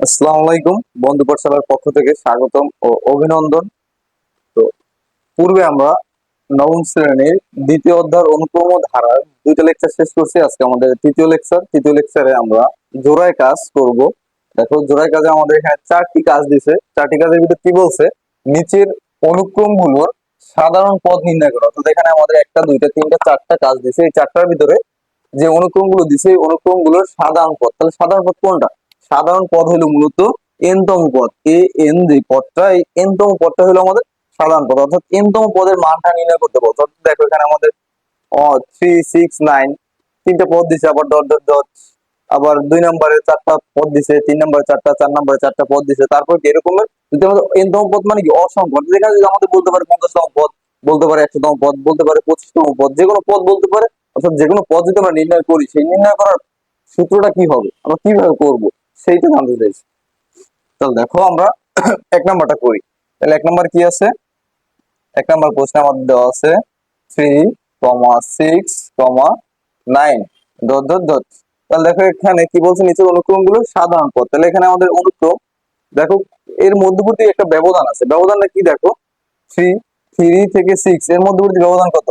আসসালামু আলাইকুম। বন্ধু পাঠশালার পক্ষ থেকে স্বাগতম ও অভিনন্দন। তো পূর্বে আমরা নবম শ্রেণির দ্বিতীয় অধ্যায়ের অনুক্রম ধারার দুইটা লেকচার শেষ করছি। আজকে আমাদের তৃতীয় লেকচার। তৃতীয় লেকচারে আমরা জোড়ায় কাজ করব। দেখো, জোড়ায় কাজে আমাদের এখানে চারটি কাজ দিছে। চারটি কাজের ভিতরে কি বলছে? নিচের অনুক্রমগুলোর সাধারণ পদ নির্ণয় করা। অর্থাৎ এখানে আমাদের একটা, দুইটা, তিনটা, চারটা কাজ দিছে। এই চারটার ভিতরে যে অনুক্রমগুলো দিছে, এই অনুক্রমগুলোর সাধারণ পদ তাহলে সাধারণ পদ কোনটা? সাধারণ পদ হলো মূলত এনতম পদ। এ, এন যে পদটা, এই এন তম পদটা হলো আমাদের সাধারণ পদ। অর্থাৎ এন তম পদের মানটা নির্ণয় করতে বলছে অর্থাৎ দেখো এখানে আমাদের থ্রি সিক্স নাইন তিনটা পদ দিছে, আবার ডট ডট ডট আবার দুই নম্বরে চারটা পদ দিছে, তিন নম্বরে চারটা, চার নম্বরে চারটা পদ দিছে। তারপর কি এরকমের যদি আমাদের এন তম পদ মানে কি? অসংখ্য। এখানে যদি আমাদের বলতে পারে পঞ্চাশতম পদ, বলতে পারে একশোতম পদ, বলতে পারে পঁচিশতম পদ, যে কোনো পদ বলতে পারে। অর্থাৎ যে কোনো পদ যদি আমরা নির্ণয় করি, সেই নির্ণয় করার সূত্রটা কি হবে? আমরা কীভাবে করব? সেইটা জানতে চাইছি। তাহলে দেখো আমরা এক নাম্বারটা করি। তাহলে এক নাম্বার কি আছে? এক নাম্বার প্রশ্নে আমাদের দেওয়া আছে three comma six comma nine dot dot dot তাহলে দেখো এখানে কি বলছে? নিচের অনুক্রমগুলো সাধারণ পদ। তাহলে এখানে আমাদের অনুক্রম, দেখো এর মধ্যবর্তী একটা ব্যবধান আছে। ব্যবধানটা কি দেখো? থ্রি থ্রি থেকে সিক্স এর মধ্যবর্তী ব্যবধান কত?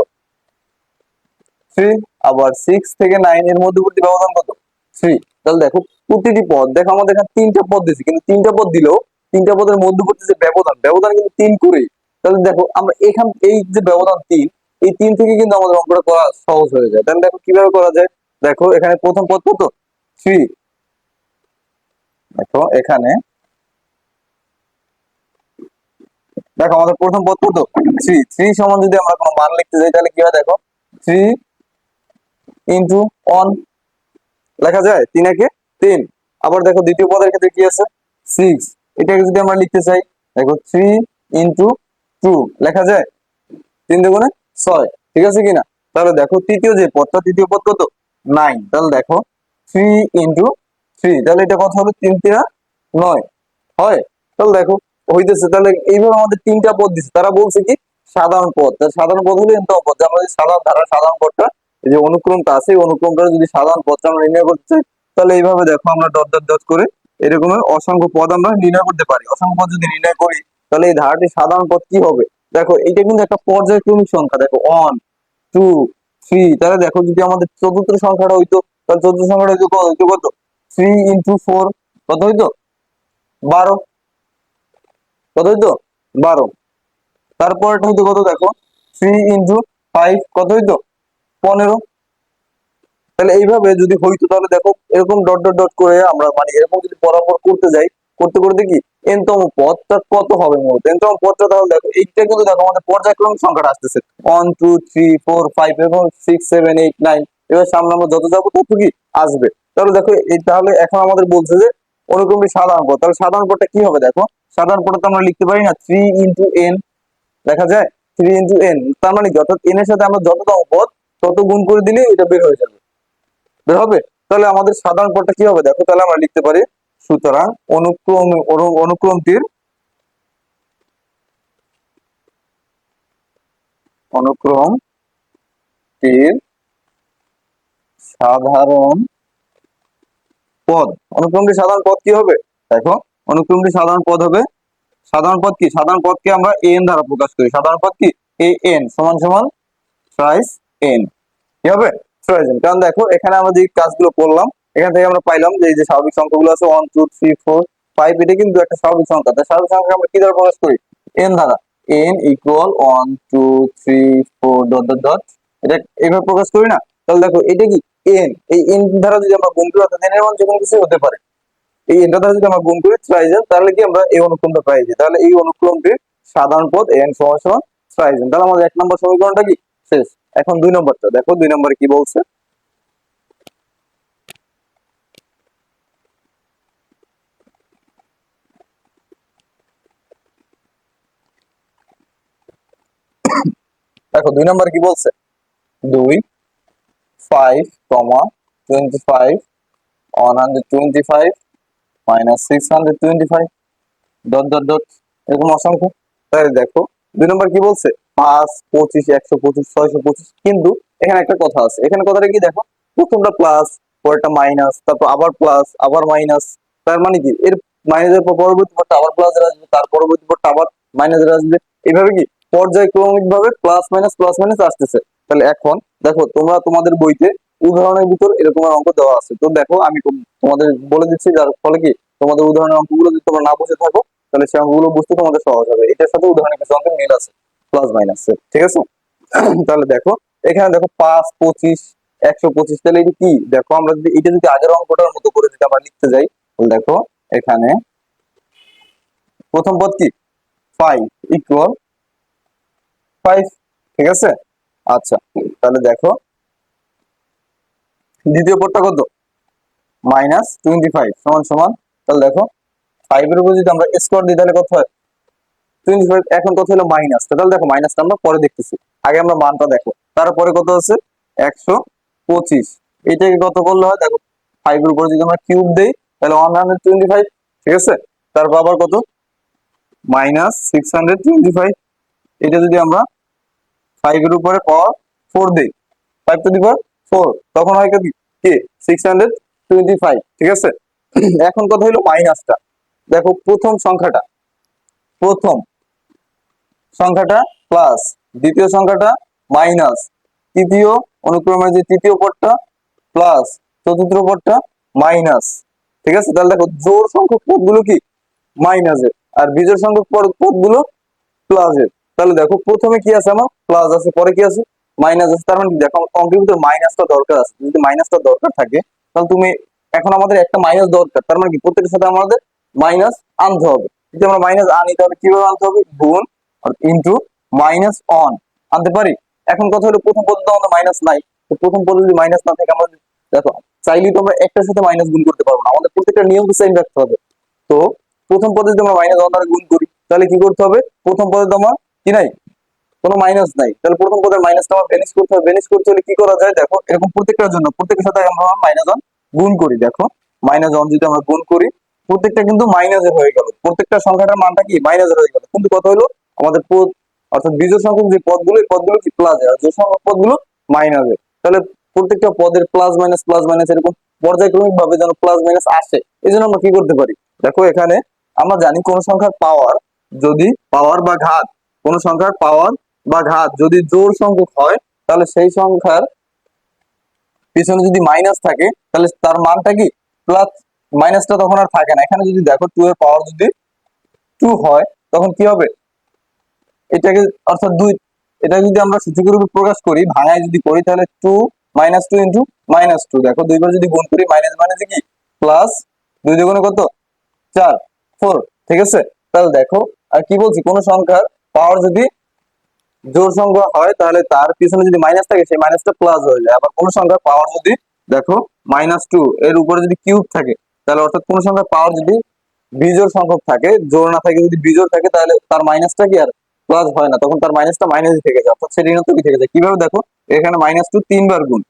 থ্রি আবার সিক্স থেকে নাইন এর মধ্যবর্তী ব্যবধান কত? থ্রি তাহলে দেখো প্রতিটি পদ। দেখো আমাদের এখানে তিনটা পদ দিয়েছে, কিন্তু তিনটা পদ দিলেও তিনটা পদের মধ্যবর্তী যে ব্যবধান ব্যবধান কিন্তু তিন করেই। তাহলে দেখো, আমরা এখান, এই যে ব্যবধান তিন, এই তিন থেকে কিন্তু আমাদের অঙ্কটা করা সহজ হয়ে যায়। তাহলে দেখো কীভাবে করা যায়? দেখো, এখানে প্রথম পদ কত? থ্রি। দেখো, এখানে। দেখো, আমাদের প্রথম পদ কত? থ্রি। থ্রি সমান যদি আমরা কোনো মান লিখতে যাই, তাহলে কি হয় দেখো? Three into one. লেখা যায়? তিন একে তিন। আবার দেখো দ্বিতীয় পদের ক্ষেত্রে কি আছে? সিক্স এটাকে যদি আমরা লিখতে চাই, দেখো থ্রি ইন্টু টু লেখা যায়? তিন দুগুণে ছয়। ঠিক আছে কিনা? তাহলে দেখো তৃতীয় যে পদটা, তৃতীয় পদ কত? নাইন তাহলে দেখো থ্রি ইন্টু থ্রি তাহলে এটা কত হলো তিন তিনা নয়। হয়? তাহলে দেখো, হইতেছে। তাহলে এইভাবে আমাদের তিনটা পদ দিচ্ছে তারা বলছে কি? সাধারণ পদ। সাধারণ পদ হলো এন্তম পদ আমরা সাধারণ, ধারা সাধারণ পদটা যে অনুক্রমটা আছে অনুক্রমটা যদি সাধারণ পদটা আমরা নির্ণয় করতে চাই তাহলে এইভাবে দেখো আমরা ডট ডট ডট করে এরকমের অসংখ্য পদ আমরা নির্ণয় করতে পারি। অসংখ্য পদ যদি নির্ণয় করি, তাহলে এই ধারাটি সাধারণ পদ কি হবে? দেখো এটা কিন্তু একটা পর্যায়ক্রমিক সংখ্যা। দেখো ওয়ান টু থ্রি তাহলে দেখো যদি আমাদের চতুর্থ সংখ্যাটা হইতো, তাহলে চতুর্থ সংখ্যাটা হইতো কত? থ্রি ইন্টু ফোর কত হইতো? বারো। কত হইতো? বারো। তারপরটা হইতো কত দেখো? থ্রি ইন্টু ফাইভ কত হইতো? পনেরো। তাহলে এইভাবে যদি হইতো তাহলে দেখো, এরকম ডট ডট ডট করে আমরা মানে এরকম যদি পরাপর করতে যাই, করতে করতে কি? এনতম পদটা কত হবে মূলত? এনতম পদটা তাহলে দেখো, এইটা কিন্তু দেখো আমাদের পর্যায়ক্রমিক সংখ্যাটা আসতেছে। One two three four five এবং সিক্স সেভেন এইট নাইন এবার সামনে আমরা যত যাব তত কি আসবে। তাহলে দেখো, এই তাহলে এখন আমাদের বলছে যে অনুক্রমটি সাধারণ পদ। তাহলে সাধারণ পদটা কি হবে দেখো? সাধারণ পদটা তো আমরা লিখতে পারি না। থ্রি ইন্টু এন দেখা যায়? থ্রি ইন্টু এন তার মানে কি? অর্থাৎ এন এর সাথে আমরা যততম পদ, তত গুণ করে দিলে এটা বের হয়ে যাবে। বের হবে? তাহলে আমাদের সাধারণ পদটা কি হবে? দেখো, তাহলে আমরা লিখতে পারি, সুতরাং অনুক্রম, অনু- অনুক্রমটির অনুক্রমটির সাধারণ পদ। অনুক্রমটি সাধারণ পদ কি হবে? দেখো অনুক্রমটি সাধারণ পদ হবে, সাধারণ পদ কি? সাধারণ পদকে আমরা এন দ্বারা প্রকাশ করি। সাধারণ পদ কি? এ এন সমান সমান ট্রাইস এন কি হবে? এন কারণ দেখো, এখানে আমরা যে কাজগুলো করলাম, এখান থেকে আমরা পাইলাম যে স্বাভাবিক সংখ্যাগুলো আছে one two three four five এটা কিন্তু একটা স্বাভাবিক সংখ্যা। তাই স্বাভাবিক সংখ্যা আমরা কি দ্বারা প্রকাশ করি? এন দ্বারা। N equal one two three four dot dot dot এটা এইভাবে প্রকাশ করি না? তাহলে দেখো, এটা কি? এন এই এন দ্বারা যদি আমরা গুণ করি, অর্থাৎ এন এর মান যে কোনো কিছু হতে পারে। এই এনটা দ্বারা যদি আমরা গুণ করি ট্রাইজেন তাহলে কি আমরা এই অনুক্রমটা পাই যাই তাহলে এই অনুক্রমটির সাধারণ পদ এন সমান সমান ট্রাইজেন তাহলে আমাদের এক নম্বর সমীকরণটা কি? শেষ। এখন দুই নম্বরটা, দেখো দুই নম্বরে কি বলছে? দেখো দুই নম্বর কি বলছে? দুই five comma twenty five one hundred twenty five minus six hundred twenty five dot dot dot এরকম অসংখ্য। তাহলে দেখো, দুই নম্বর কি বলছে? পাঁচ, পঁচিশ, একশো পঁচিশ, ছয়শো পঁচিশ। কিন্তু এখানে একটা কথা আছে। এখানে কথাটা কি দেখো? প্রথমটা প্লাস পরেরটা মাইনাস তারপর আবার প্লাস আবার মাইনাস তার মানে কি? এর মাইনাসের পর পরবর্তী পদটা আবার প্লাসের আসবে, তার পরবর্তী পদটা আবার মাইনাসের আসবে। এইভাবে কি? পর্যায়ক্রমিক ভাবে প্লাস মাইনাস প্লাস মাইনাস আসতেছে। তাহলে এখন দেখো, তোমরা তোমাদের বইতে উদাহরণের ভিতর এরকমের অঙ্ক দেওয়া আছে। তো দেখো, আমি তোমাদের বলে দিচ্ছি, যার ফলে কি? তোমাদের উদাহরণের অঙ্কগুলো যদি তোমরা না বুঝে থাকো, তাহলে সেই অঙ্কগুলো বুঝতে তোমাদের সহজ হবে। এটার সাথে উদাহরণের কিছু অঙ্কের মিল আছে। প্লাস মাইনাস ঠিক আছে? তাহলে দেখো, এখানে দেখো পাঁচ, পঁচিশ, একশো পঁচিশ, তাহলে এটা কি? দেখো আমরা যদি এটা যদি আগের অঙ্কটার মতো করে যদি আমরা লিখতে যাই দেখো এখানে প্রথম পদ কি? ফাইভ ইকুয়াল ফাইভ ঠিক আছে? আচ্ছা তাহলে দেখো দ্বিতীয় পদটা কত? মাইনাস টোয়েন্টি ফাইভ সমান সমান, তাহলে দেখো ফাইভ এর উপর যদি আমরা স্কোয়ার দিই, তাহলে কত হয়? ফাইভ এখন কত হলো? মাইনাস তাহলে দেখো মাইনাসটা আমরা পরে দেখতেছি। আগে আমরা মানটা দেখো। তারপরে কত আছে একশো পঁচিশ। এইটাকে কত করলে হয়? দেখো ফাইভ এর উপরে যদি আমরা কিউব দেই, তাহলে ওয়ান হান্ড্রেড টোয়েন্টি ফাইভ ঠিক আছে? তারপর আবার কত? Minus six hundred twenty five এটা যদি আমরা ফাইভ এর উপরে পাওয়ার ফোর দেই five to the power four তখন হয় কি সিক্স হান্ড্রেড টোয়েন্টি ফাইভ ঠিক আছে? এখন কথা হলো? মাইনাসটা দেখো, প্রথম সংখ্যাটা। প্রথম। সংখ্যাটা প্লাস দ্বিতীয় সংখ্যাটা মাইনাস তৃতীয় অনুক্রমে যে তৃতীয় পদটা প্লাস চতুর্থ পদটা মাইনাস ঠিক আছে? তাহলে দেখো জোর সংখ্যক পদগুলো কি? মাইনাসের আর বিজোড় সংখ্যক পদ- পদগুলো প্লাসের তাহলে দেখো, প্রথমে কি আছে আমার? প্লাস আছে, পরে কি আছে? মাইনাস আছে। তার মানে দেখো অঙ্কের ভিতরে মাইনাসটা দরকার আছে। যদি মাইনাসটা দরকার থাকে, তাহলে তুমি এখন আমাদের একটা মাইনাস দরকার। তার মানে কি? প্রত্যেকের সাথে আমাদের মাইনাস আনতে হবে। যদি আমরা মাইনাস আনি, তাহলে কীভাবে আনতে হবে? গুণ ইন্টু মাইনাস অন আনতে পারি? এখন কথা হলো প্রথম পদ্ধতি আমাদের মাইনাস নাই। তো প্রথম পদ্ধতি যদি মাইনাস না থাকে আমরা দেখো, চাইলেই তো আমরা একটার সাথে মাইনাস গুণ করতে পারব না। আমাদের প্রত্যেকটা নিয়ম সেম রাখতে হবে। তো প্রথম পদ্ধতি আমরা মাইনাস অন দ্বারা গুণ করি, তাহলে কি করতে হবে? প্রথম পদ্ধতি আমার কি নাই? কোনো মাইনাস নাই। তাহলে প্রথম পদের মাইনাসটা আমার ভ্যানিশ করতে হবে। ভ্যানিশ করতে হলে কি করা যায়? দেখো, এরকম প্রত্যেকটার জন্য প্রত্যেকের সাথে আমরা মাইনাস অন গুণ করি। দেখো মাইনাস অন যদি আমরা গুণ করি, প্রত্যেকটা কিন্তু মাইনাসের হয়ে গেল। প্রত্যেকটা সংখ্যাটার মানটা কি? মাইনাসের হয়ে গেল। কিন্তু কথা হলো আমাদের পদ, অর্থাৎ বিজোড় সংখ্যক যে পদগুলো, এই পদগুলো কি প্লাসের আর যে সংখ্যক পদগুলো মাইনাসের তাহলে প্রত্যেকটা পদের প্লাস মাইনাস প্লাস মাইনাস এরকম পর্যায়ক্রমিক ভাবে যেন প্লাস মাইনাস আসে এই জন্য আমরা কি করতে পারি? দেখো এখানে আমরা জানি কোন সংখ্যার পাওয়ার যদি পাওয়ার বা ঘাত, কোন সংখ্যার পাওয়ার বা ঘাত যদি জোড় সংখ্যক হয়, তাহলে সেই সংখ্যার পিছনে যদি মাইনাস থাকে, তাহলে তার মানটা কি? প্লাস মাইনাসটা তখন আর থাকে না। এখানে যদি দেখো টু এর পাওয়ার যদি টু হয়, তখন কি হবে? এটাকে অর্থাৎ দুই, এটা যদি আমরা সূচকের রূপে প্রকাশ করি, ভাঙায় যদি করি, তাহলে two minus two into minus two দেখো, দুইবার যদি গুণ করি মাইনাস মাইনাস কি? প্লাস দুই দুগুণে কত? চার ফোর ঠিক আছে? তাহলে দেখো, আর কি বলছি? কোন সংখ্যার পাওয়ার যদি জোড় সংখ্যা হয়, তাহলে তার পিছনে যদি মাইনাস থাকে, সেই মাইনাসটা প্লাস হয়ে যায়। আবার কোন সংখ্যার পাওয়ার যদি দেখো মাইনাস টু এর উপরে যদি কিউব থাকে, তাহলে অর্থাৎ কোন সংখ্যার পাওয়ার যদি বিজোড় সংখ্যক থাকে জোর না থাকে, যদি বিজোড় থাকে, তাহলে তার মাইনাসটা কি আর? প্লাস হয় না, তখন তার মাইনাসটা মাইনাসই থেকে যায়। অর্থাৎ সেটা ঋণাত্মকই থেকে যায়। কীভাবে দেখো? এখানে মাইনাস টু তিনবার গুণ।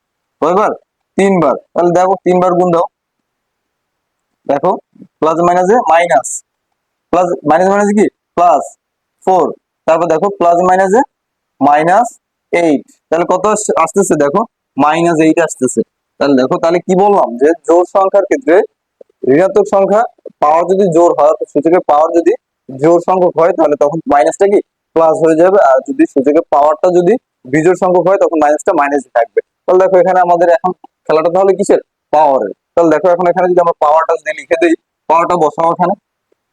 কয়বার তিনবার। তাহলে দেখো, তিনবার গুণ দাও। দেখো প্লাস মাইনাসে মাইনাস প্লাস মাইনাস মাইনাস কি? প্লাস ফোর তারপর দেখো প্লাস মাইনাসে মাইনাস এইট তাহলে কত আসতেছে দেখো মাইনাস এইট আসতেছে। তাহলে দেখো, তাহলে কি বললাম? যে জোর সংখ্যার ক্ষেত্রে ঋণাত্মক সংখ্যা পাওয়ার যদি জোর হয় সূচকের পাওয়ার যদি জোর সংখ্যক হয়, তাহলে তখন মাইনাসটা কি? প্লাস হয়ে যাবে আর যদি সূচকের পাওয়ারটা যদি বিজোড় সংখ্যক হয়, তখন মাইনাসটা মাইনাসে থাকবে। তাহলে দেখো এখানে আমাদের এখন খেলাটা তাহলে কিসের? পাওয়ারের তাহলে দেখো এখন এখানে যদি আমরা পাওয়ারটা যদি লিখে দিই পাওয়ারটা বসাবো এখানে।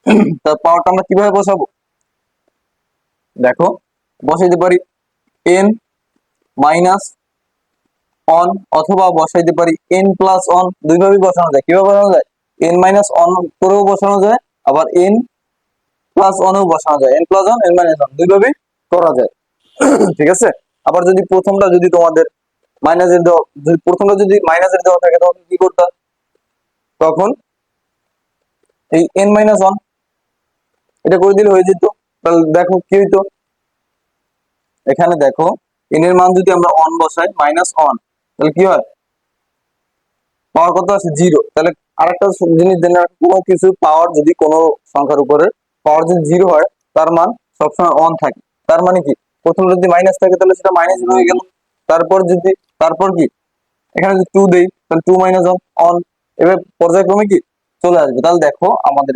তার পাওয়ারটা আমরা কীভাবে বসাবো? দেখো, বসাইতে পারি এন মাইনাস অন অথবা বসাইতে পারি এন প্লাস অন দুইভাবেই বসানো যায়। কীভাবে বসানো যায়? এন মাইনাস অন করেও বসানো যায়, আবার এন প্লাস অনেও বসানো যায়। N plus one N minus one দুইভাবেই করা যায়। ঠিক আছে? আবার যদি প্রথমটা যদি তোমাদের মাইনাসের দেওয়া যদি প্রথমটা যদি মাইনাসের দেওয়া থাকে, তখন কি করতে? তখন এই এন মাইনাস অন এটা করে দিলে হয়ে যেত। তাহলে দেখো কি হইতো? এখানে দেখো এন এর মান যদি আমরা অন বসাই মাইনাস অন তাহলে কি হয়? পাওয়ার কত আছে? জিরো তাহলে আরেকটা জিনিস জেনে কোনো কিছু পাওয়ার যদি কোনো সংখ্যার উপরে পাওয়ার যদি জিরো হয়, তার মান সবসময় অন থাকে। তার মানে কি? প্রথম যদি মাইনাস থাকে, তাহলে সেটা মাইনাস হয়ে গেল। তারপর যদি, তারপর কি? এখানে যদি টু দেই, তাহলে টু মাইনাস অন অন এবার পর্যায়ক্রমে কি? চলে আসবে। তাহলে দেখো আমাদের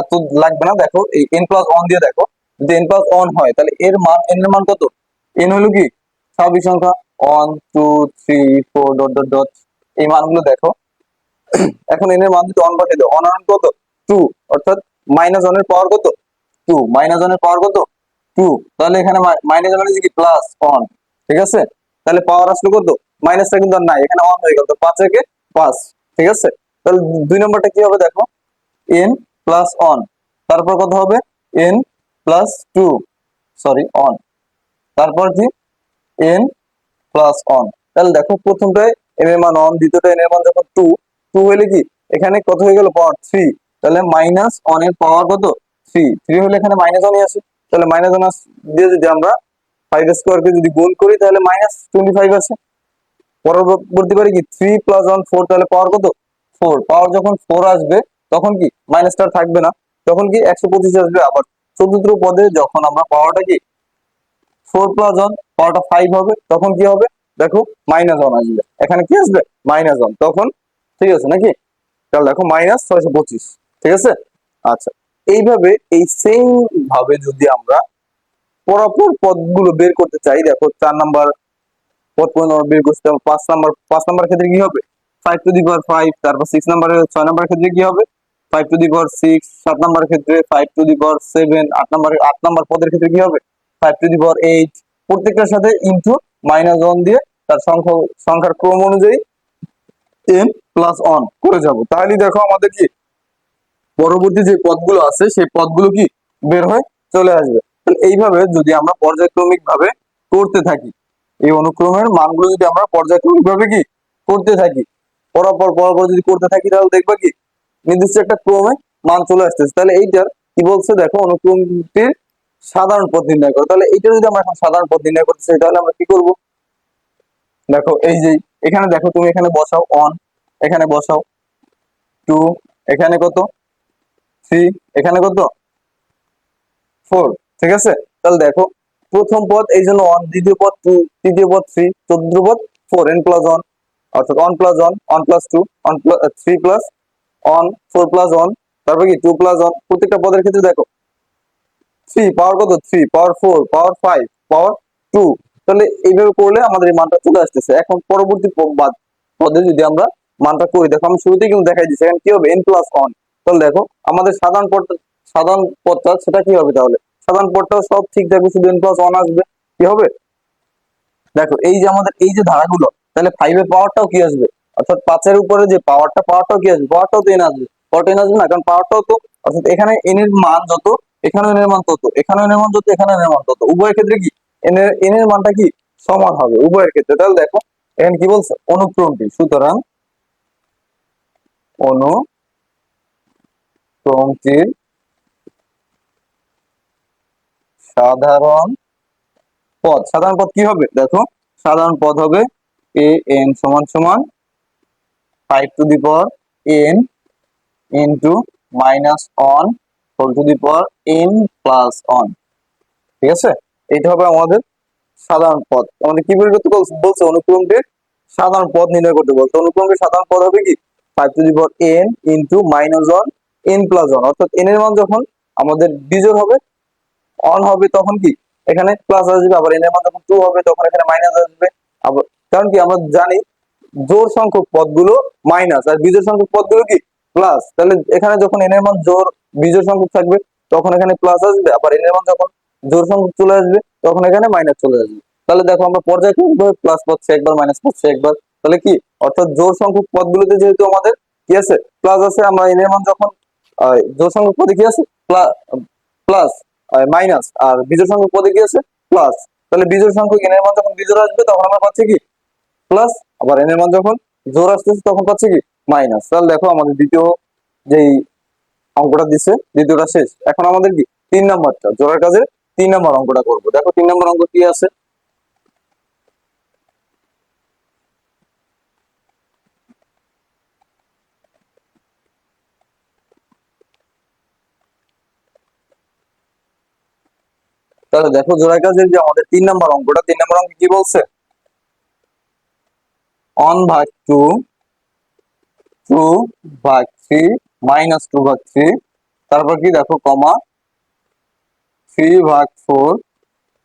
এত লাগবে না। দেখো এই এন প্লাস ওয়ান দিয়ে দেখো, যদি এন প্লাস ওয়ান হয়, তাহলে এর মান এন এর মান কত? এন হলো কি? স্বাভাবিক সংখ্যা। One two three four dot dot dot এই মানগুলো দেখো। এখন এন এর মান যদি অন বসে দাও অন অন কত? টু অর্থাৎ মাইনাস ওয়ানের পাওয়ার কত? টু মাইনাস ওয়ানের পাওয়ার কত? টু তাহলে এখানে মাইনাস ওয়ান কি? প্লাস অন ঠিক আছে? তাহলে পাওয়ার আসলো কত? মাইনাসটা কিন্তু নাই। এখানে অন হয়ে গেল। তো পাঁচ একে পাঁচ। ঠিক আছে? তাহলে দুই নম্বরটা কি হবে দেখো? এন প্লাস অন তারপর কত হবে? N plus two sorry one তারপর কি? এন প্লাস অন তাহলে দেখো প্রথমটায় এন এর মান অন দ্বিতীয়টা এন এর মান যখন টু টু হলে কি? এখানে কত হয়ে গেল? পাওয়ার থ্রি তাহলে মাইনাস অন এর পাওয়ার কত? থ্রি থ্রি হলে এখানে মাইনাস অনই আসে। তাহলে মাইনাস অন দিয়ে যদি আমরা ফাইভ স্কোয়ারকে যদি গুণ করি, তাহলে মাইনাস টোয়েন্টি ফাইভ আসে পরবর্তী বারে কি? থ্রি প্লাস ওয়ান ফোর তাহলে পাওয়ার কত? ফোর পাওয়ার যখন ফোর আসবে, তখন কি? মাইনাসটা থাকবে না। তখন কি? একশো পঁচিশ আসবে আবার। চতুর্থ পদে যখন আমরা পাওয়ারটা কি? ফোর প্লাস ওয়ান পাওয়ারটা ফাইভ হবে, তখন কি হবে? দেখো মাইনাস ওয়ান আসবে। এখানে কি আসবে? মাইনাস ওয়ান তখন ঠিক আছে নাকি? তাহলে দেখো মাইনাস ছয়শো পঁচিশ। ঠিক আছে? আচ্ছা এইভাবে এই সেম ভাবে যদি আমরা পরাপর পদগুলো বের করতে চাই, দেখো চার নাম্বার পদ পনেরো বের করতে পাঁচ নাম্বার পাঁচ নাম্বার ক্ষেত্রে কি হবে? Five to the power five তারপর সিক্স নাম্বারের ছয় নাম্বার ক্ষেত্রে কি হবে? Five to the power six সাত নাম্বার ক্ষেত্রে five to the power seven আট নাম্বার আট নাম্বার পদের ক্ষেত্রে কি হবে? Five to the power eight প্রত্যেকটার সাথে ইনটু মাইনাস ওয়ান দিয়ে তার সংখ্যা, সংখ্যার ক্রম অনুযায়ী এন প্লাস অন করে যাব। তাহলে দেখো আমাদের কি পরবর্তী যে পদগুলো আছে, সেই পদগুলো কি বের হয়ে চলে আসবে? এইভাবে যদি আমরা পর্যায়ক্রমিক ভাবে করতে থাকি, এই অনুক্রমের মানগুলো যদি আমরা পর্যায়ক্রমিক ভাবে কি করতে থাকি, পরপর পরপর যদি করতে থাকি, তাহলে দেখবা কি নির্দিষ্ট একটা ক্রমে মান চলে আসতেছে। তাহলে এইটার কি বলছে? দেখো, অনুক্রমটির সাধারণ পথ নির্ণয় করো। তাহলে এইটা যদি আমরা এখন সাধারণ পথ নির্ণয় করতে চাই, তাহলে আমরা কি করব? দেখো, এই যে এখানে দেখো, তুমি এখানে বসাও অন এখানে বসাও টু এখানে কত? থ্রি এখানে কত? ফোর ঠিক আছে? তাহলে দেখো, প্রথম পদ এই জন্য ওয়ান দ্বিতীয় পদ টু তৃতীয় পদ থ্রি চতুর্থ পদ ফোর এন প্লাস ওয়ান অর্থাৎ one plus one one plus two one plus three plus one four plus one তারপর কি? টু প্লাস ওয়ান প্রত্যেকটা পদের ক্ষেত্রে দেখো থ্রি পাওয়ার কত? Three power four power five power two তাহলে এইভাবে করলে আমাদের এই মানটা চলে আসতেছে। এখন পরবর্তী পদে যদি আমরা মানটা করি, দেখো আমি শুরুতেই কিন্তু দেখাই দিচ্ছি এখানে কি হবে? এন প্লাস ওয়ান তাহলে দেখো, আমাদের সাধারণ পদটা সাধারণ পদটা সেটা কি হবে তাহলে? সাধারণ পদটাও সব ঠিক থাকবে, শুধু এন প্লাস ওয়ান আসবে। কি হবে? দেখো, এই যে আমাদের, এই যে ধারাগুলো, তাহলে ফাইভের পাওয়ারটাও কি আসবে? অর্থাৎ পাঁচের উপরে যে পাওয়ারটা পাওয়ারটাও কি আসবে? পাওয়ারটাও তো এন আসবে। পাওয়ারটা এন আসবে না, কারণ পাওয়ারটাও তো, অর্থাৎ এখানে এন এর মান যত এখানে এন এর মান তত এখানে এন এর মান যত এখানে এন এর মান তত। উভয়ের ক্ষেত্রে কি? এন এর এন এর মানটা কি? সমান হবে উভয়ের ক্ষেত্রে। তাহলে দেখো, এখানে কি বলছে? অনুক্রমটি। সুতরাং অনুক্রমটির সাধারণ পদ। সাধারণ পদ কি হবে? দেখো, সাধারণ পদ হবে এ এন সমান সমান five to the power N into minus one whole to the power N plus one ঠিক আছে? এইটা হবে আমাদের সাধারণ পদ। আমাদের কি বের করতে বলছে অনুক্রমটির সাধারণ পদ নির্ণয় করতে। বলছে অনুক্রমটির সাধারণ পদ হবে কি? Five to the power N into minus one N plus one অর্থাৎ এন এর মান যখন আমাদের বিজোড় হবে অন হবে তখন কি? এখানে প্লাস আসবে, আবার এন এর মান যখন টু হবে তখন এখানে মাইনাস আসবে। আবার কারণ কি? আমরা জানি জোর সংখ্যক পদগুলো মাইনাস আর বিজোড় সংখ্যক পদগুলো কি? প্লাস তাহলে এখানে যখন এন এর মান জোর বিজোড় সংখ্যক থাকবে, তখন এখানে প্লাস আসবে, আবার এন এর মান যখন জোর সংখ্যক চলে আসবে, তখন এখানে মাইনাস চলে আসবে। তাহলে দেখো আমরা পর্যায়ক্রমিক ভাবে প্লাস পাচ্ছি একবার মাইনাস পাচ্ছি একবার। তাহলে কি? অর্থাৎ জোর সংখ্যক পদগুলোতে যেহেতু আমাদের কি আছে? প্লাস আছে, আমরা এন এর মান যখন জোর সংখ্যক পদে কি আছে? প্লাস মাইনাস আর বিজোড় সংখ্যক পদে কি আছে? প্লাস তাহলে বিজোড় সংখ্যক মান যখন বিজোড় আসবে, তখন আমরা পাচ্ছি কি? প্লাস আবার এন এর মান যখন জোর আসতেছে, তখন পাচ্ছি কি? মাইনাস তাহলে দেখো আমাদের দ্বিতীয় যেই অঙ্কটা দিছে, দ্বিতীয়টা শেষ। এখন আমাদের কি? তিন নাম্বারটা, জোড়ার কাজে তিন নাম্বার অঙ্কটা করব। দেখো তিন নাম্বার অঙ্ক কি আছে? তাহলে দেখো জোড়ার কাজের যে আমাদের তিন নাম্বার অঙ্কটা, তিন নাম্বার অঙ্ক কি বলছে? অন ভাগ টু টু ভাগ থ্রি মাইনাস টু ভাগ থ্রি তারপর কি দেখো কমা থ্রি ভাগ ফোর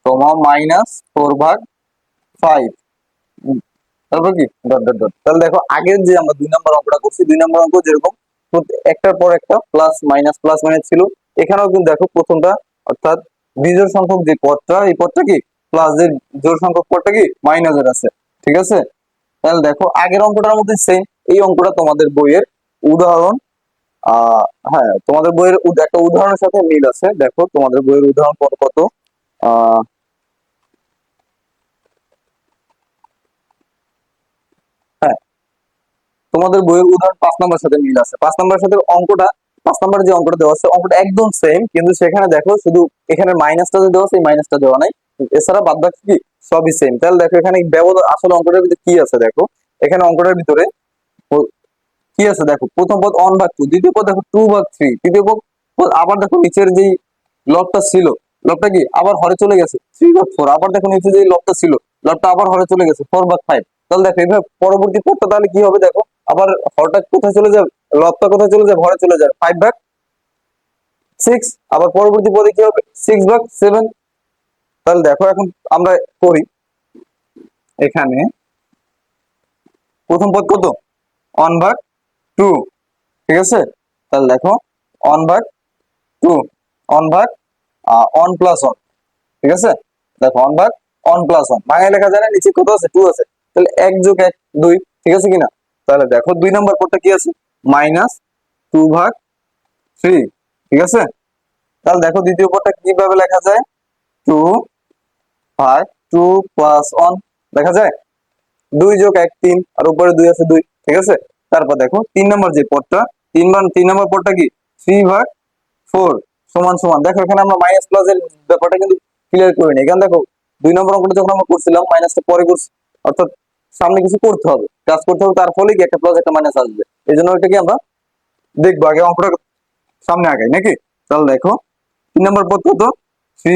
কমা মাইনাস ফোর ভাগ ফাইভ তারপর কি? ডট ডট ডট তাহলে দেখো, আগের যে আমরা দুই নম্বর অঙ্কটা করছি, দুই নম্বর অঙ্ক যেরকম একটার পর একটা প্লাস মাইনাস প্লাস মাইনাস ছিল। এখানেও কিন্তু দেখো প্রথমটা, অর্থাৎ বিজোড় সংখ্যক যে পদটা, এই পদটা কি? প্লাস যে জোড় সংখ্যক পদটা কি? মাইনাসের আছে। ঠিক আছে? তাহলে দেখো, আগের অঙ্কটার মধ্যে সেম এই অঙ্কটা তোমাদের বইয়ের উদাহরণ, আহ হ্যাঁ তোমাদের বইয়ের একটা উদাহরণের সাথে মিল আছে। দেখো, তোমাদের বইয়ের উদাহরণ কত কত? আহ হ্যাঁ তোমাদের বইয়ের উদাহরণ পাঁচ নাম্বার সাথে মিল আছে। পাঁচ নাম্বার সাথে অঙ্কটা পাঁচ নাম্বার যে অঙ্কটা দেওয়া আছে, অঙ্কটা একদম সেম কিন্তু সেখানে দেখো শুধু এখানে মাইনাসটা যে দেওয়া আছে মাইনাসটা দেওয়া নাই। এছাড়া বাদ বাকি কি? সবই সেম তাহলে দেখো এখানে ব্যবধান, আসলে অঙ্কটার ভিতরে কি আছে দেখো? এখানে অঙ্কটার ভিতরে কি আছে দেখো? প্রথম পদ অন ভাগ টু দ্বিতীয় পদ দেখো টু ভাগ থ্রি তৃতীয় পদ আবার দেখো নিচের যেই লবটা ছিল, লবটা কি? আবার হরে চলে গেছে থ্রি ভাগ ফোর আবার দেখো নিচে যে লবটা ছিল, লবটা আবার হরে চলে গেছে ফোর ভাগ ফাইভ তাহলে দেখো এইভাবে পরবর্তী পদটা তাহলে কি হবে দেখো? আবার হরটা কোথায় চলে যাবে? লবটা কোথায় চলে যাবে হরে চলে যায়। ফাইভ ভাগ সিক্স আবার পরবর্তী পদে কি হবে? সিক্স ভাগ সেভেন তাহলে দেখো, এখন আমরা করি। এখানে প্রথম পদ কত? ওয়ান ভাগ টু ঠিক আছে? তাহলে দেখো ওয়ান ভাগ টু ওয়ান ভাগ ওয়ান প্লাস ওয়ান ঠিক আছে? দেখো ওয়ান ভাগ ওয়ান প্লাস ওয়ান বাংলায় লেখা যায় না, নিচে কত আছে? টু আছে। তাহলে এক যোগ এক, দুই। ঠিক আছে কিনা? তাহলে দেখো, দুই নম্বর পদটা কি আছে? মাইনাস টু ভাগ থ্রি ঠিক আছে? তাহলে দেখো দ্বিতীয় পদটা কীভাবে লেখা যায়? টু ভাগ টু প্লাস ওয়ান দেখা যায়? দুই যোগ এক, তিন, আর উপরে দুই আছে দুই, ঠিক আছে? তারপর দেখো, তিন নম্বর যে পদটা, তিন বার, তিন নম্বর পদটা কি? থ্রি ভাগ ফোর সমান সমান। দেখো, এখানে আমরা মাইনাস প্লাস এর ব্যাপারটা কিন্তু ক্লিয়ার করি নি এখানে দেখো, দুই নম্বর অঙ্কটা যখন আমরা করছিলাম মাইনাসটা পরে করছি, অর্থাৎ সামনে কিছু করতে হবে। কাজ করতে হবে, তার ফলে কি একটা প্লাস একটা মাইনাস আসবে। এই জন্য এটাকে আমরা দেখব আগে অঙ্কটা সামনে আগাই, নাকি? তাহলে দেখো, তিন নম্বর পদ কত? থ্রি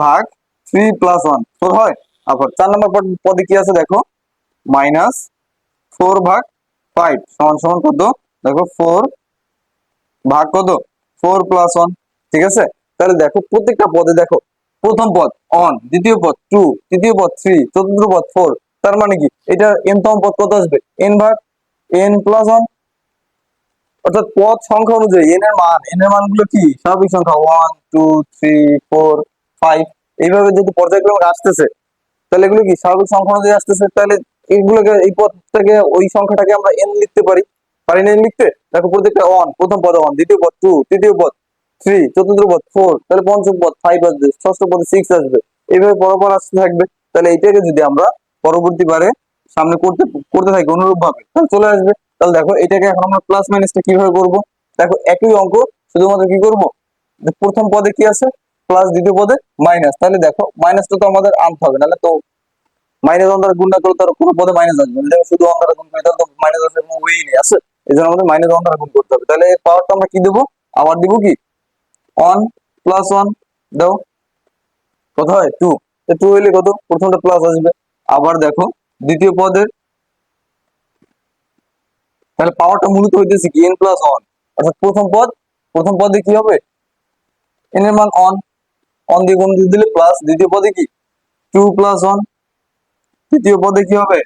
ভাগ থ্রি প্লাস ওয়ান ফোর হয়? আবার চার নম্বর পদ, পদে কি আছে দেখো? মাইনাস ফোর ভাগ ফাইভ সমান সমান কত? দেখো ফোর ভাগ কত? ফোর প্লাস ওয়ান ঠিক আছে? তাহলে দেখো, প্রত্যেকটা পদে দেখো, প্রথম পদ অন দ্বিতীয় পদ টু তৃতীয় পদ থ্রি চতুর্থ পদ ফোর তার মানে কি? এটা এন তম পদ কত আসবে? এন ভাগ এন প্লাস ওয়ান অর্থাৎ পদ সংখ্যা অনুযায়ী এন এর মান এন এর মানগুলো কি? স্বাভাবিক সংখ্যা one two three four five এইভাবে যদি পর্যায়ক্রমে আসতেছে, তাহলে এগুলো কি স্বাভাবিক সংখ্যা অনুযায়ী আসতেছে? তাহলে এগুলোকে এই পদটাকে, ওই সংখ্যাটাকে আমরা এন লিখতে পারি। পারি না লিখতে? দেখো প্রত্যেকটা ওয়ান প্রথম পদ ওয়ান দ্বিতীয় পদ টু তৃতীয় পদ থ্রি চতুর্থ পদ ফোর তাহলে পঞ্চম পদ ফাইভ আসবে, ষষ্ঠ পদে সিক্স আসবে। এইভাবে পরপর আসতে থাকবে। তাহলে এইটাকে যদি আমরা পরবর্তীবারে সামনে করতে করতে থাকি অনুরূপ ভাবে তাহলে চলে আসবে। তাহলে দেখো, এটাকে এখন আমরা প্লাস মাইনাসটা কীভাবে করব? দেখো, একই অঙ্ক, শুধুমাত্র কি করব? প্রথম পদে কি আছে? প্লাস দ্বিতীয় পদে মাইনাস তাহলে দেখো মাইনাসটা তো আমাদের আনতে হবে, নাহলে তো মাইনাস দ্বারা গুণ না করলে তার কোনো পদে মাইনাস আসবে। দেখো, শুধু ওয়ান গুণ করি তাহলে তো মাইনাস আসার কোনো নেই, আছে? এই জন্য আমাদের মাইনাস ওয়ান গুণ করতে হবে। তাহলে পাওয়ারটা আমরা কি দেবো? আবার দিব কি? ওয়ান প্লাস ওয়ান দাও। কত হয়? টু টু হইলে কত? প্রথমটা প্লাস আসবে। আবার দেখো, দ্বিতীয় পদের তাহলে পাওয়ারটা মূলত হইতেছে কি? এন প্লাস ওয়ান অর্থাৎ প্রথম পদ? প্রথম পদে কি হবে? এন এর মান অন অন দিয়ে গুণ দিয়ে দিলে প্লাস দ্বিতীয় পদে কি? টু প্লাস ওয়ান তৃতীয় পদে কি হবে?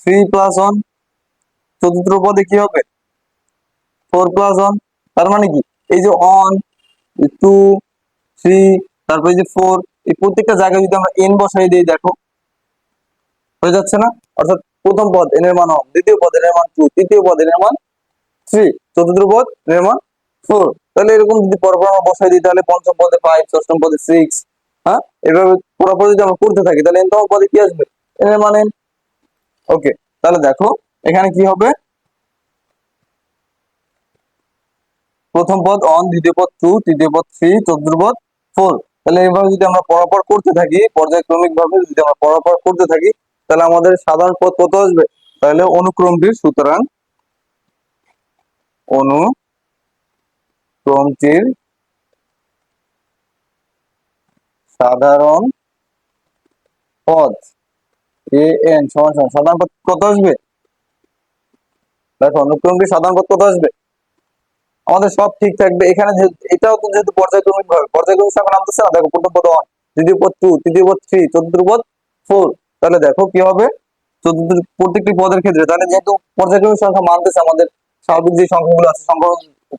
থ্রি প্লাস ওয়ান চতুর্থ পদে কি হবে? ফোর প্লাস ওয়ান তার মানে কি? এই যে অন টু থ্রি তারপরে যে ফোর এই প্রত্যেকটা জায়গায় যদি আমরা এন বসাই দিই, দেখো, হয়ে যাচ্ছে না? অর্থাৎ প্রথম পদ এন এর মান দ্বিতীয় পদ এন এর টু, তৃতীয় পদ এন এর থ্রি, চতুর্থ পদ মান ফোর। তাহলে এরকম যদি পরপর বসাই দিই, তাহলে পঞ্চম পদে ফাইভ ষষ্ঠম পদে সিক্স হ্যাঁ? এভাবে পরপর যদি আমরা করতে থাকি, তাহলে এনতম পদে কি আসবে? এন এর এন ওকে তাহলে দেখো, এখানে কি হবে? প্রথম পদ অন দ্বিতীয় পদ টু তৃতীয় পদ থ্রি চতুর্থ পদ ফোর তাহলে এইভাবে যদি আমরা পরপর করতে থাকি পর্যায়ক্রমিক ভাবে যদি আমরা পরপর করতে থাকি তাহলে আমাদের সাধারণ পদ কত আসবে? তাহলে অনুক্রমটির সুতরাং অনুক্রমটির সাধারণ পদ, এ এন সমান সমান, সাধারণ পদ কত আসবে? দেখো অনুক্রমটির সাধারণ পদ কত আসবে? আমাদের সব ঠিক থাকবে। এখানে এটাও তো যেহেতু পর্যায়ক্রমিক ভাবে পর্যায়ক্রমিক সংখ্যা নামতেছে না। দেখো, প্রথম পদ ওয়ান দ্বিতীয় পদ টু তৃতীয় পদ থ্রি চতুর্থ পদ ফোর তাহলে দেখো কি হবে? প্রত্যেকটি পদের ক্ষেত্রে তাহলে যেহেতু পর্যায়ক্রমিক সংখ্যা মানতেছে, আমাদের স্বাভাবিক যে সংখ্যাগুলো আছে সংখ্যা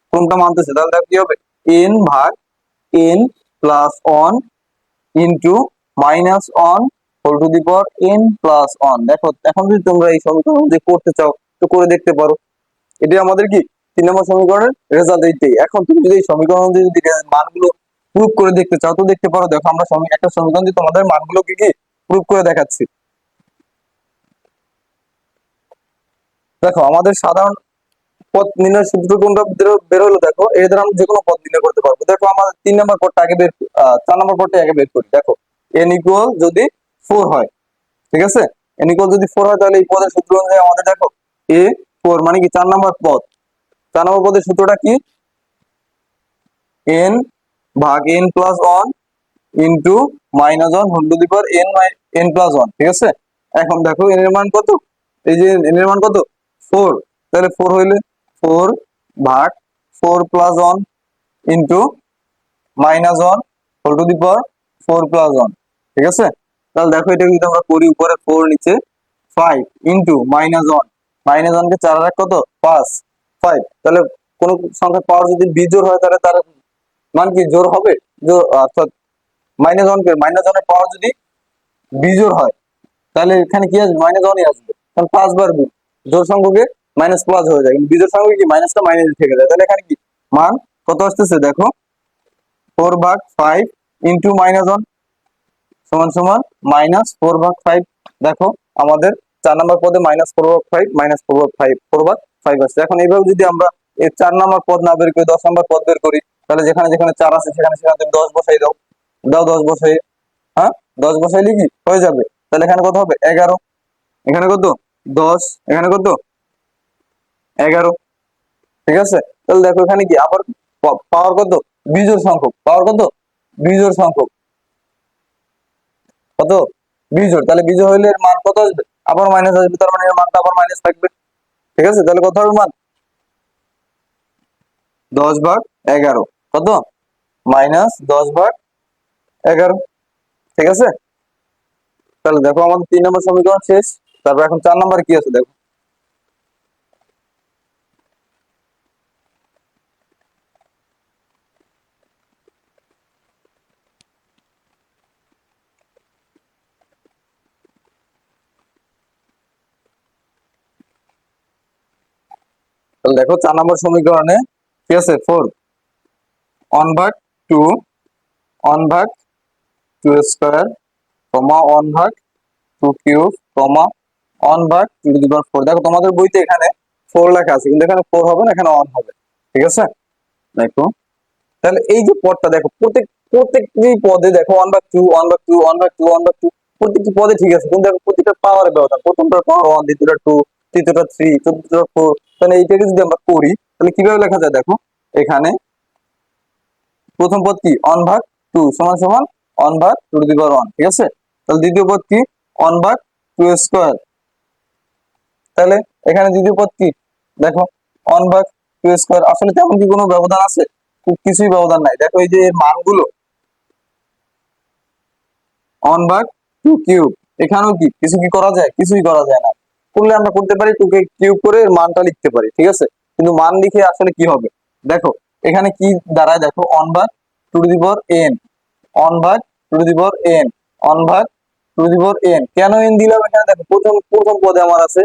ক্রমটা মানতেছে? তাহলে দেখো কি হবে? এন ভাগ N plus one into minus one whole to the power N plus one দেখো, এখন যদি তোমরা এই সমীকরণ যদি করতে চাও, তো করে দেখতে পারো। এটি আমাদের কি? তিন নম্বর সমীকরণের রেজাল্ট এইটাই এখন তুমি যদি এই সমীকরণ যদি মানগুলো প্রুভ করে দেখতে চাও, তো দেখতে পারো। দেখো, আমরা একটা সমীকরণ দিয়ে তোমাদের মানগুলোকে কি প্রুভ করে দেখাচ্ছি। দেখো, আমাদের সাধারণ পদ নির্ণয় সূত্র কোনটা বের হলো দেখো, এর দ্বারা আমরা যে কোনো পদ নির্ণয় করতে পারব। দেখো আমাদের তিন নম্বর পদটা আগে বের চার নম্বর পদটা আগে বের করি। দেখো এন ইকুয়াল যদি ফোর হয়, ঠিক আছে? এন ইকুয়াল যদি ফোর হয়, তাহলে এই পদের সূত্র অনুযায়ী আমাদের দেখো এ ফোর মানে কি? চার নম্বর পদ চার নম্বর পদের সূত্রটা কি? এন ভাগ N plus one into minus one whole to the power N N plus one ঠিক আছে? এখন দেখো এন এর মান কত? এই যে এন এর মান কত? ফোর তাহলে ফোর হইলে ফোর ভাগ four plus one into minus one whole to the power four plus one ঠিক আছে? তাহলে দেখো এটা যদি আমরা করি উপরে ফোর নিচে five into minus one minus ওয়ানকে চার এক কত? পাঁচ ফাইভ তাহলে কোন সংখ্যার পাওয়ার যদি বিজোড় হয় তাহলে তার মান কি? জোর হবে? জোর অর্থাৎ মাইনাস ওয়ান কে মাইনাস ওয়ানের পাওয়ার যদি বিজোড় হয়, তাহলে এখানে কি আসবে? মাইনাস ওয়ানই আসবে। কারণ পাঁচবার গুণ। জোর সংখ্যকে মাইনাস প্লাস হয়ে যায়। কিন্তু বিজোড় সংখ্যকে কি? মাইনাসটা মাইনাস থেকে যায়। তাহলে এখানে কি? মান কত আসতেছে? দেখো ফোর ভাগ ফাইভ ইন্টু মাইনাস ওয়ান সমান সমান মাইনাস ফোর ভাগ ফাইভ দেখো, আমাদের চার নম্বর পদে মাইনাস ফোর ভাগ ফাইভ মাইনাস ফোর ভাগ ফাইভ ফোর ভাগ ফাইভ আসছে। এখন এইভাবে যদি আমরা এই চার নম্বর পদ না বের করি, দশ নম্বর পদ বের করি, তাহলে যেখানে যেখানে চার আছে, সেখানে সেখানে তুমি দশ বসাই দাও। দাও দশ বসাই হ্যাঁ? দশ বসাইলে কি হয়ে যাবে। তাহলে এখানে কত হবে? এগারো। এখানে কত? দশ। এখানে কত? এগারো। ঠিক আছে? তাহলে দেখো এখানে কি? আবার পাওয়ার কত? বিজোড় সংখ্যক। পাওয়ার কত? বিজোড় সংখ্যক। কত? বিজোড়। তাহলে বিজোড় হইলে এর মান কত আসবে? আবার মাইনাস আসবে, তার মানে এর মানটা আবার মাইনাস থাকবে। ঠিক আছে? তাহলে কত হবে মান? দশ ভাগ এগারো। কত? মাইনাস দশ ভাগ এগারো। ঠিক আছে? তাহলে দেখো আমাদের তিন নম্বর সমীকরণ শেষ। তারপর এখন চার নম্বর কি আছে দেখো? তাহলে দেখো চার নম্বর সমীকরণে কি আছে? ফোর ওয়ান ভাগ টু ওয়ান ভাগ টু স্কোয়ার কমা ওয়ান ভাগ টু কিউব কমা ওয়ান ভাগ টু টু পাওয়ার ফোর দেখো, তোমাদের বইতে এখানে ফোর লেখা আছে, কিন্তু এখানে ফোর হবে না, এখানে ওয়ান হবে, ঠিক আছে? দেখো, তাহলে এই যে পদটা দেখো, প্রত্যেক, প্রত্যেকটি পদে দেখো ওয়ান ভাগ টু ওয়ান ভাগ টু ওয়ান ভাগ টু ওয়ান ভাগ টু প্রত্যেকটি পদে ঠিক আছে, কিন্তু দেখো প্রত্যেকটা পাওয়ারের ব্যবধান প্রথমটার পাওয়ার ওয়ান দ্বিতীয়টা টু তৃতীয়টা থ্রি চতুর্থটা ফোর তাহলে এইটাকে যদি আমরা করি, তাহলে কীভাবে লেখা যায় দেখো? এখানে প্রথম পদ কি? ওয়ান ভাগ টু সমান সমান ওয়ান ভাগ two to the power one ঠিক আছে? তাহলে দ্বিতীয় পদ কি? ওয়ান ভাগ টু স্কোয়ার তাহলে এখানে দ্বিতীয় পদ কি? দেখো ওয়ান ভাগ টু স্কোয়ার আসলে তেমন কি কোনো ব্যবধান আছে? খুব কিছুই ব্যবধান নাই। দেখো এই যে মানগুলো। ওয়ান ভাগ টু কিউব এখানেও কি? কিছু কি করা যায়? কিছুই করা যায় না। করলে আমরা করতে পারি টু কে কিউব করে মানটা লিখতে পারি, ঠিক আছে? কিন্তু মান লিখে আসলে কি হবে? দেখো, এখানে কি দাঁড়ায়? দেখো ওয়ান ভাগ two to the power n one ভাগ এন। ভাগ, টু দি এন। কেন এন দিলাম এখানে দেখো, প্রথম প্রথম পদে আমার আছে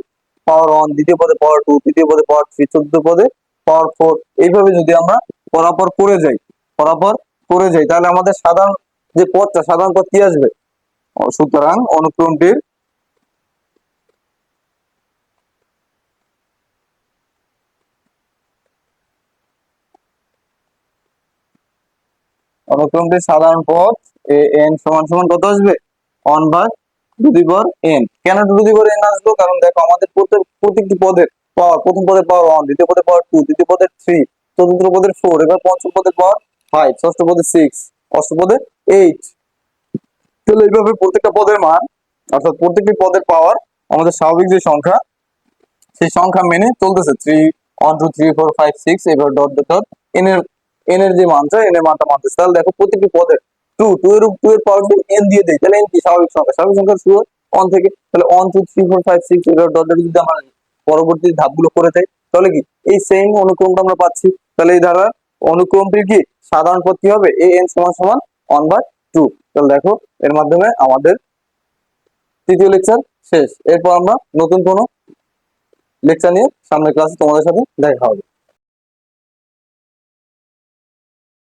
পাওয়ার ওয়ান দ্বিতীয় পদে পাওয়ার টু তৃতীয় পদে পাওয়ার থ্রি চতুর্থ পদে পাওয়ার ফোর এইভাবে যদি আমরা পরাপর করে যাই, পরাপর করে যাই, তাহলে আমাদের সাধারণ যে পদটা, সাধারণ পদ কি আসবে? সুতরাং অনুক্রমটির অনুক্রমটির সাধারণ পদ এ এন সমান সমান কত আসবে? ওয়ান ভাগ টু দি এন কেন টু দি এন আসলো? কারণ দেখো আমাদের প্রত্যেক, প্রত্যেকটি পদের পাওয়ার প্রথম পদের পাওয়ার ওয়ান দ্বিতীয় পদের পাওয়ার টু তৃতীয় পদের থ্রি চতুর্থ পদের ফোর এবার পঞ্চম পদের পাওয়ার ফাইভ ষষ্ঠ পদের সিক্স অষ্টম পদের এইট তাহলে এইভাবে প্রত্যেকটা পদের মান, অর্থাৎ প্রত্যেকটি পদের পাওয়ার আমাদের স্বাভাবিক যে সংখ্যা, সেই সংখ্যা মেনে চলতেছে। Three one two three four five six এবার ডট ডট ডট এন এর এন এর যে মানটা এন এর মানটা মানতেছে তাহলে দেখো প্রতিটি পদের টু টু এর টু এর পাওয়ার যদি এন দিয়ে দেয় তাহলে এন কি? স্বাভাবিক সংখ্যা। স্বাভাবিক সংখ্যা শুরু অন থেকে। তাহলে one two three four five six dot dot যদি আমরা পরবর্তী ধাপগুলো করে থাকি তাহলে কি? এই সেম অনুক্রমটা আমরা পাচ্ছি। তাহলে এই ধারা অনুক্রমটির কি? সাধারণ পদ কি হবে? এ এন সমান সমান ওয়ান বাই টু তাহলে দেখো, এর মাধ্যমে আমাদের তৃতীয় লেকচার শেষ। এরপর আমরা নতুন কোনো লেকচার নিয়ে সামনের ক্লাসে তোমাদের সাথে দেখা হবে।